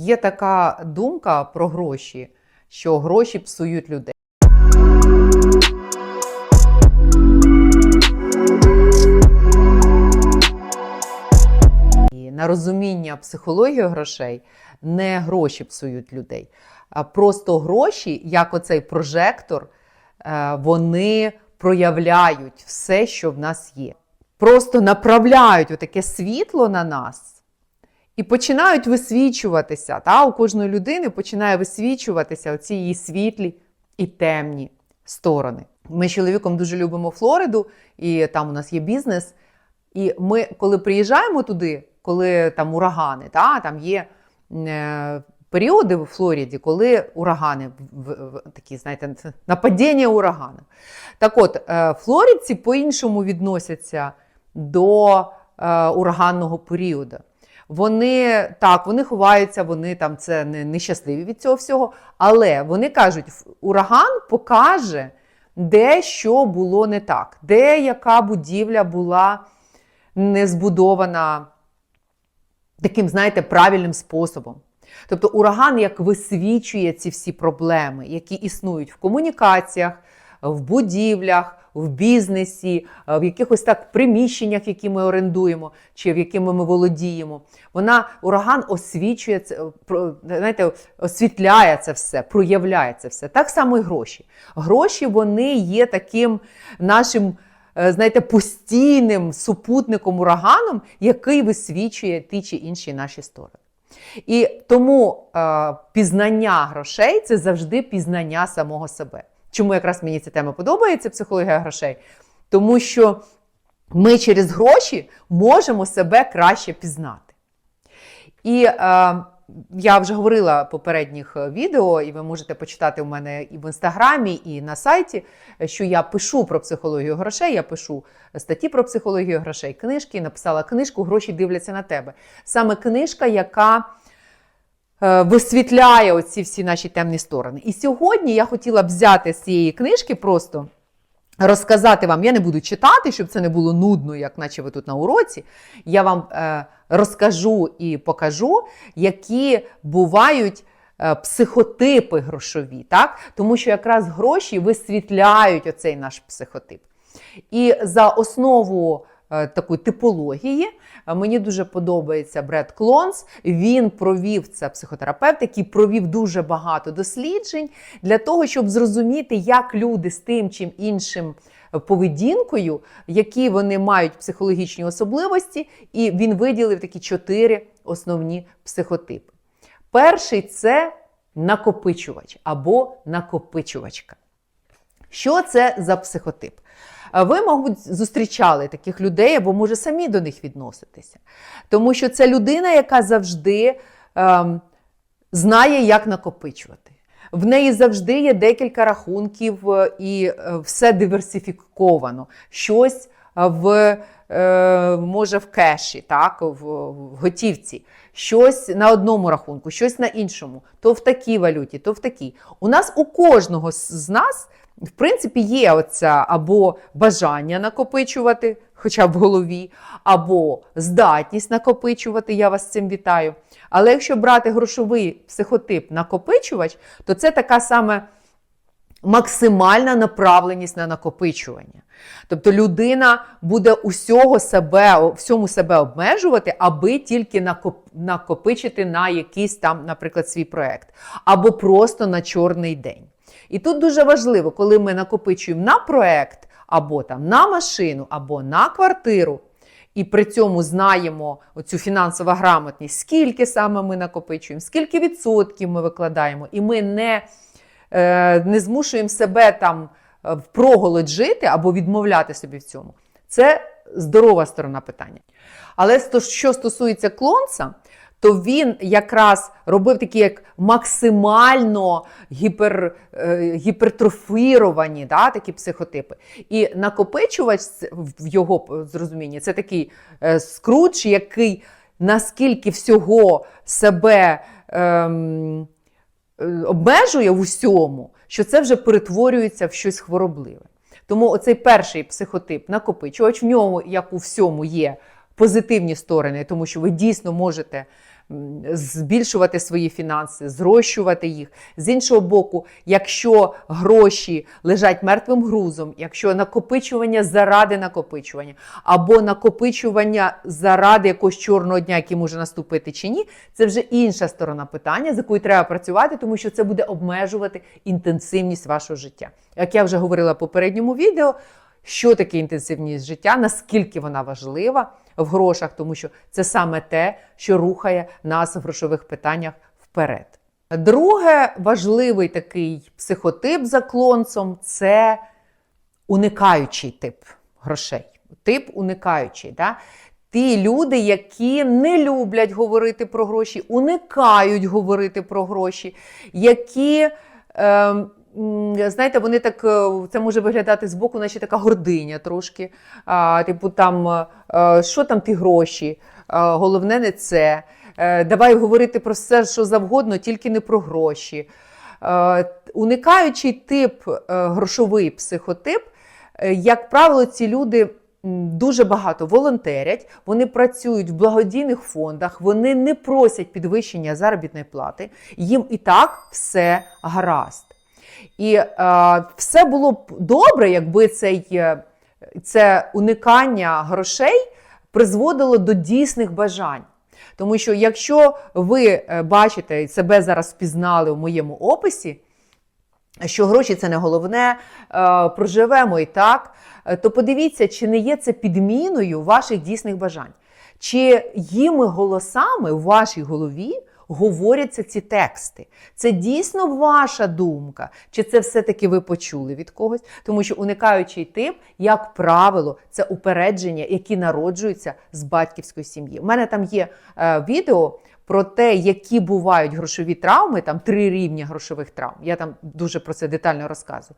Є така думка про гроші, що гроші псують людей. На розуміння психології грошей не гроші псують людей, а просто гроші, як оцей прожектор, е, вони проявляють все, що в нас є. Просто направляють отаке світло на нас і починають висвічуватися. Та? У кожної людини починає висвічуватися оці її світлі і темні сторони. Ми з чоловіком дуже любимо Флориду, і там у нас є бізнес. І ми, коли приїжджаємо туди, коли там урагани, та, там є е, періоди в Флориді, коли урагани, в, в, такі, знаєте, нападіння урагану. Так от, е, флоридці по-іншому відносяться до е, ураганного періоду. Вони так, вони ховаються, вони там це не нещасливі від цього всього. Але вони кажуть, ураган покаже, де що було не так, де яка будівля була не збудована таким, знаєте, правильним способом. Тобто ураган як висвічує ці всі проблеми, які існують в комунікаціях, в будівлях, в бізнесі, в якихось так приміщеннях, які ми орендуємо, чи в якими ми володіємо. Вона ураган освічує це, знаєте, освітляє це все, проявляє це все. Так само і гроші. Гроші вони є таким нашим. Знаєте, постійним супутником ураганом, який висвічує ті чи інші наші сторони. І тому е, пізнання грошей це завжди пізнання самого себе. Чому якраз мені ця тема подобається, психологія грошей? Тому що ми через гроші можемо себе краще пізнати. І е, я вже говорила в попередніх відео, і ви можете почитати у мене і в інстаграмі, і на сайті, що я пишу про психологію грошей, я пишу статті про психологію грошей, книжки, написала книжку Гроші дивляться на тебе. Саме книжка, яка е, висвітляє оці всі наші темні сторони. І сьогодні я хотіла взяти з цієї книжки просто. Розказати вам, я не буду читати, щоб це не було нудно, як наче ви тут на уроці. Я вам е, розкажу і покажу, які бувають е, психотипи грошові, так? тому що якраз гроші висвітляють оцей наш психотип. І за основу е, такої типології е, мені дуже подобається Бред Клонс. Він провів це психотерапевт, який провів дуже багато досліджень для того, щоб зрозуміти, як люди з тим чим іншим поведінкою, які вони мають психологічні особливості, і він виділив такі чотири основні психотипи. Перший це накопичувач або накопичувачка. Що це за психотип? Ви, мабуть, зустрічали таких людей, або, може, самі до них відноситися. Тому що це людина, яка завжди ем, знає, як накопичувати. В неї завжди є декілька рахунків, і все диверсифіковано. Щось в, е, може в кеші, так, в, в готівці, щось на одному рахунку, щось на іншому, то в такій валюті, то в такій. У нас у кожного з нас. В принципі, є оця або бажання накопичувати, хоча б в голові, або здатність накопичувати, я вас цим вітаю. Але якщо брати грошовий психотип накопичувач, то це така саме максимальна направленість на накопичування. Тобто людина буде усього себе, всьому себе обмежувати, аби тільки накопичити на якийсь там, наприклад, свій проект, або просто на чорний день. І тут дуже важливо, коли ми накопичуємо на проект, або там на машину, або на квартиру, і при цьому знаємо оцю фінансову грамотність, скільки саме ми накопичуємо, скільки відсотків ми викладаємо, і ми не, е, не змушуємо себе там впроголодь жити або відмовляти собі в цьому. Це здорова сторона питання. Але що стосується клонца, то він якраз робив такі як максимально гіпер, е, гіпертрофіровані да, такі психотипи. І накопичувач в його зрозумінні це такий е, скрудж, який наскільки всього себе ем, е, обмежує в усьому, що це вже перетворюється в щось хворобливе. Тому оцей перший психотип накопичувач, в ньому, як у всьому, є позитивні сторони, тому що ви дійсно можете збільшувати свої фінанси, зрощувати їх. З іншого боку, якщо гроші лежать мертвим грузом, якщо накопичування заради накопичування, або накопичування заради якогось чорного дня, який може наступити чи ні, це вже інша сторона питання, з якою треба працювати, тому що це буде обмежувати інтенсивність вашого життя. Як я вже говорила в попередньому відео, що таке інтенсивність життя, наскільки вона важлива в грошах, тому що це саме те, що рухає нас в грошових питаннях вперед. Друге, важливий такий психотип за клонцом це уникаючий тип грошей. Тип уникаючий. Да? Ті люди, які не люблять говорити про гроші, уникають говорити про гроші, які. Е, Знаєте, вони так, е, це може виглядати збоку, наче така гординя трошки. А, Типу, там, а, що там ті гроші? Головне не це. А, давай говорити про все, що завгодно, тільки не про гроші. Уникаючий тип, грошовий психотип, е, як правило, ці люди. Дуже багато волонтерять, вони працюють в благодійних фондах, вони не просять підвищення заробітної плати, їм і так все гаразд. І е, все було б добре, якби цей, е, це уникання грошей призводило до дійсних бажань. Тому що якщо ви е, бачите себе зараз впізнали в моєму описі, що гроші це не головне, е, проживемо і так, то подивіться, чи не є це підміною ваших дійсних бажань, чи їми голосами в вашій голові говоряться ці тексти. Це дійсно ваша думка, чи це все-таки ви почули від когось? Тому що уникаючий тип, як правило, це упередження, які народжуються з батьківської сім'ї. У мене там є е, відео. Про те, які бувають грошові травми, там три рівні грошових травм. Я там дуже про це детально розказую.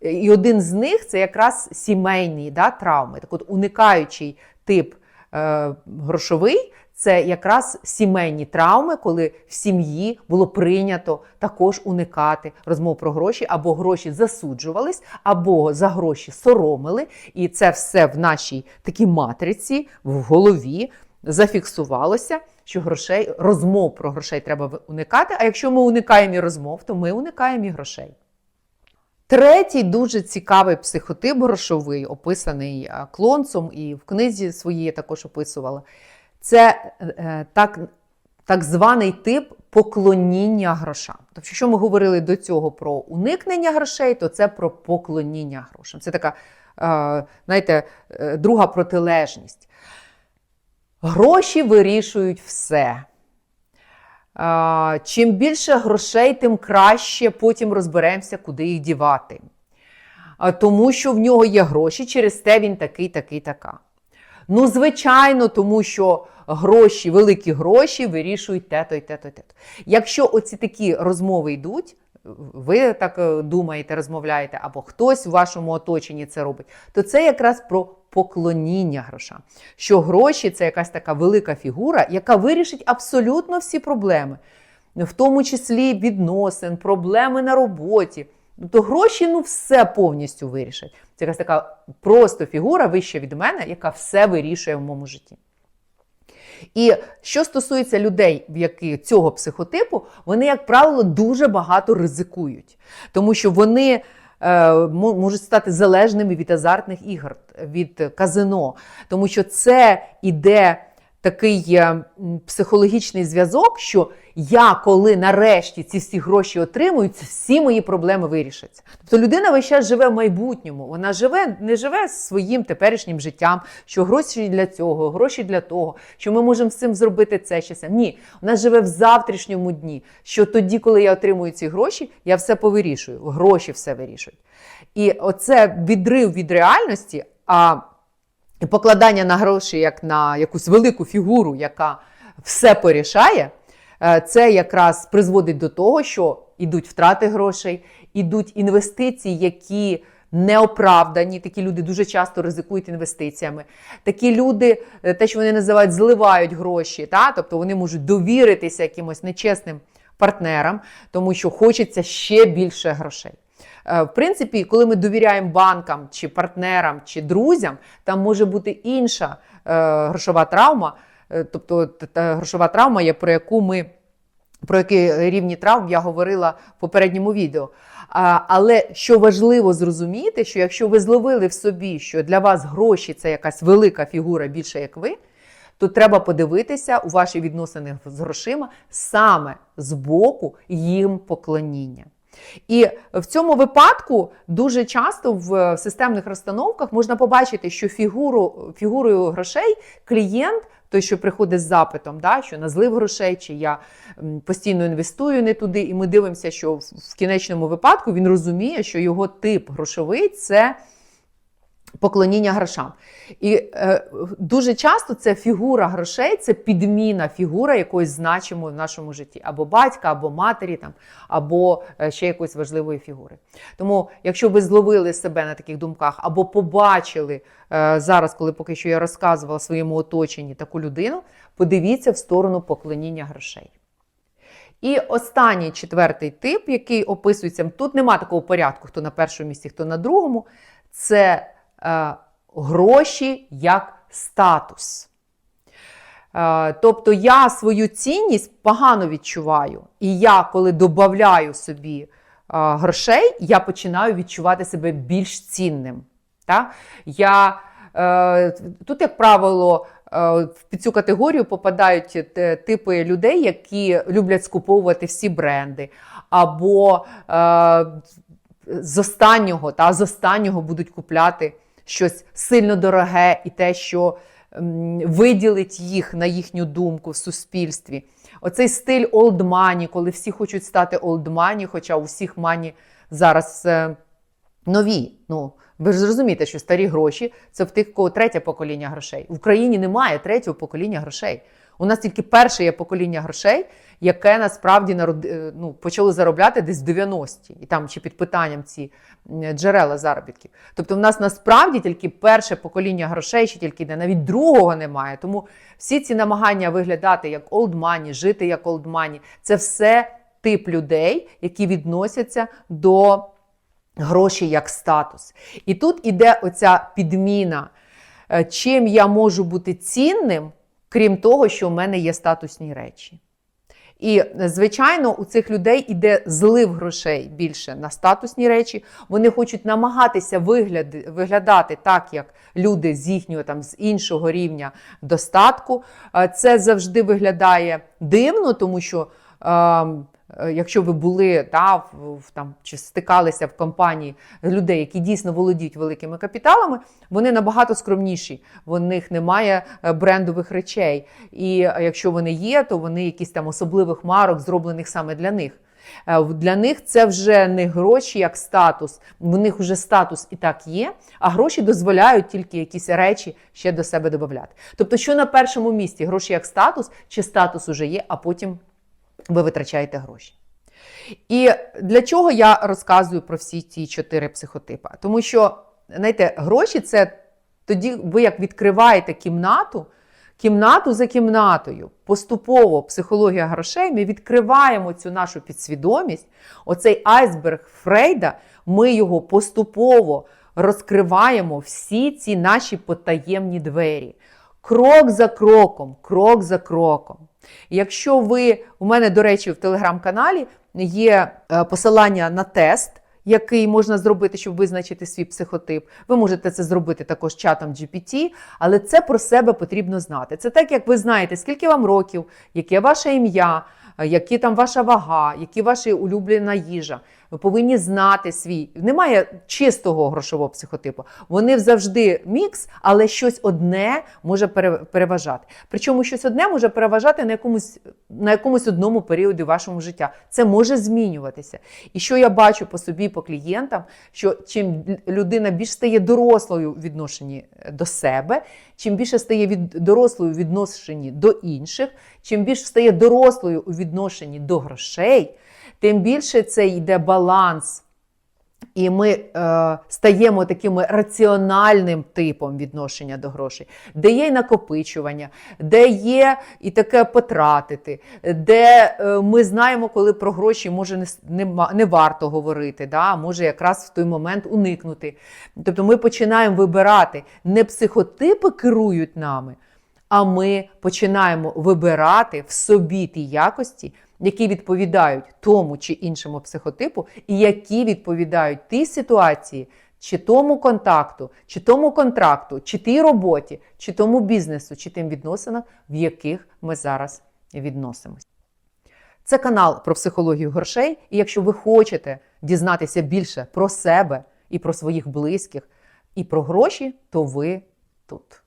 І один з них це якраз сімейні да, травми. Так от уникаючий тип е, грошовий це якраз сімейні травми, коли в сім'ї було прийнято також уникати розмов про гроші, або гроші засуджувались, або за гроші соромили. І це все в нашій такій матриці, в голові зафіксувалося, що грошей, розмов про грошей треба уникати. А якщо ми уникаємо і розмов, то ми уникаємо і грошей. Третій дуже цікавий психотип грошовий, описаний клонцом, і в книзі своїй я також описувала. Це е, так так званий тип поклоніння грошам. Тобто, якщо ми говорили до цього про уникнення грошей, то це про поклоніння грошам. Це така, е, знаєте, е, друга протилежність. Гроші вирішують все. Чим більше грошей, тим краще потім розберемося, куди їх дівати. Тому що в нього є гроші, через те він такий, такий, така. Ну, звичайно, тому що гроші, великі гроші вирішують те-то і те-то те-то. Якщо оці такі розмови йдуть, ви так е, думаєте, розмовляєте, або хтось в вашому оточенні це робить, то це якраз про поклоніння грошам. Що гроші це якась така велика фігура, яка вирішить абсолютно всі проблеми, в тому числі відносин, проблеми на роботі. То гроші ну все повністю вирішать. Це якась така просто фігура вища від мене, яка все вирішує в моєму житті. І що стосується людей, в які цього психотипу, вони, як правило, дуже багато ризикують, тому що вони е, можуть стати залежними від азартних ігор, від казино, тому що це іде такий е, психологічний зв'язок, що я, коли нарешті ці всі гроші отримую, всі мої проблеми вирішаться. Тобто людина весь час живе в майбутньому, вона живе, не живе своїм теперішнім життям, що гроші для цього, гроші для того, що ми можемо з цим зробити це це. Ні, вона живе в завтрашньому дні. Що тоді, коли я отримую ці гроші, я все повирішую. Гроші все вирішують. І оце відрив від реальності. а покладання на гроші як на якусь велику фігуру, яка все порішає, е, це якраз призводить до того, що йдуть втрати грошей, ідуть інвестиції, які неоправдані. Такі люди дуже часто ризикують інвестиціями. Такі люди, е, те, що вони називають, зливають гроші, та? тобто вони можуть довіритися якимось нечесним партнерам, тому що хочеться ще більше грошей. Е, в принципі, коли ми довіряємо банкам чи партнерам чи друзям, там може бути інша е, грошова травма. е, тобто та- грошова травма є, про яку ми. Про які рівні травм я говорила в попередньому відео. А, але що важливо зрозуміти, що якщо ви зловили в собі, що для вас гроші це якась велика фігура, більше як ви, то треба подивитися у ваші відносини з грошима саме з боку їм поклоніння. І в цьому випадку дуже часто в системних розстановках можна побачити, що фігуру, фігурою грошей клієнт, той, що приходить з запитом, да, що на злив грошей, чи я постійно інвестую не туди, і ми дивимося, що в, в кінечному випадку він розуміє, що його тип грошовий це поклоніння грошам. І е, дуже часто це фігура грошей, це підміна фігура якоїсь значимої в нашому житті, або батька, або матері, там, або е, ще якоїсь важливої фігури. Тому, якщо ви зловили себе на таких думках, або побачили е, зараз, коли поки що я розказувала своєму оточенні таку людину, подивіться в сторону поклоніння грошей. І останній четвертий тип, який описується, тут нема такого порядку, хто на першому місці, хто на другому, це гроші як статус. Е, тобто я свою цінність погано відчуваю. І я, коли додаю собі е, грошей, я починаю відчувати себе більш цінним. Та? Я, е, тут, як правило, е, під цю категорію попадають типи людей, які люблять скуповувати всі бренди, або е, з останнього, та з останнього будуть купляти щось сильно дороге і те, що виділить їх на їхню думку в суспільстві. Оцей стиль money, коли всі хочуть стати money, хоча у всіх мані зараз е, нові. Ну, ви ж зрозумієте, що старі гроші це в тих, кого третє покоління грошей. В Україні немає третього покоління грошей. У нас тільки перше є покоління грошей, яке насправді народ... е, ну, почало заробляти десь в 90-ті, і там чи під питанням ці джерела заробітків. Тобто, в нас насправді тільки перше покоління грошей, ще тільки йде, навіть другого немає. Тому всі ці намагання виглядати як money, жити як money, це все тип людей, які відносяться до гроші як статус. І тут іде оця підміна, е, чим я можу бути цінним, крім того, що в мене є статусні речі. І, звичайно, у цих людей іде злив грошей більше на статусні речі. Вони хочуть намагатися вигляд- виглядати так, як люди з їхнього там з іншого рівня достатку. Е, Це завжди виглядає дивно, тому що. Е, Якщо ви були та, в, там, чи стикалися в компанії людей, які дійсно володіють великими капіталами, вони набагато скромніші. В них немає е, брендових речей. І е, якщо вони є, то вони якісь там особливих марок, зроблених саме для них. Для них це вже не гроші як статус. В них вже статус і так є, а гроші дозволяють тільки якісь речі ще до себе додати. Тобто, що на першому місці гроші як статус, чи статус уже є, а потім ви витрачаєте гроші. І для чого я розказую про всі ці чотири психотипи? Тому що, знаєте, гроші це тоді ви як відкриваєте кімнату, кімнату за кімнатою, поступово психологія грошей, ми відкриваємо цю нашу підсвідомість, оцей айсберг Фрейда, ми його поступово розкриваємо всі ці наші потаємні двері. Крок за кроком, крок за кроком. Якщо ви у мене, до речі, в телеграм-каналі є е, посилання на тест, який можна зробити, щоб визначити свій психотип. Ви можете це зробити також чатом GPT, але це про себе потрібно знати. Це так, як ви знаєте, скільки вам років, яке ваше ім'я, е, які там ваша вага, які ваша улюблена їжа. Ви повинні знати свій. Немає чистого грошового психотипу. Вони завжди мікс, але щось одне може переважати. Причому щось одне може переважати на якомусь, на якомусь одному періоді вашому життя. Це може змінюватися. І що я бачу по собі, по клієнтам, що чим людина більш стає дорослою у відношенні до себе, чим більше стає від дорослою у відношенні до інших, чим більше стає дорослою у відношенні до грошей, тим більше це йде баланс. І ми е, стаємо таким раціональним типом відношення до грошей, де є і накопичування, де є і таке потратити, де е, ми знаємо, коли про гроші може не, не, не варто говорити, да? може якраз в той момент уникнути. Тобто ми починаємо вибирати не психотипи керують нами, а ми починаємо вибирати в собі ті якості, які відповідають тому чи іншому психотипу, і які відповідають тій ситуації, чи тому контакту, чи тому контракту, чи тій роботі, чи тому бізнесу, чи тим відносинам, в яких ми зараз відносимось. Це канал про психологію грошей. І якщо ви хочете дізнатися більше про себе і про своїх близьких, і про гроші, то ви тут.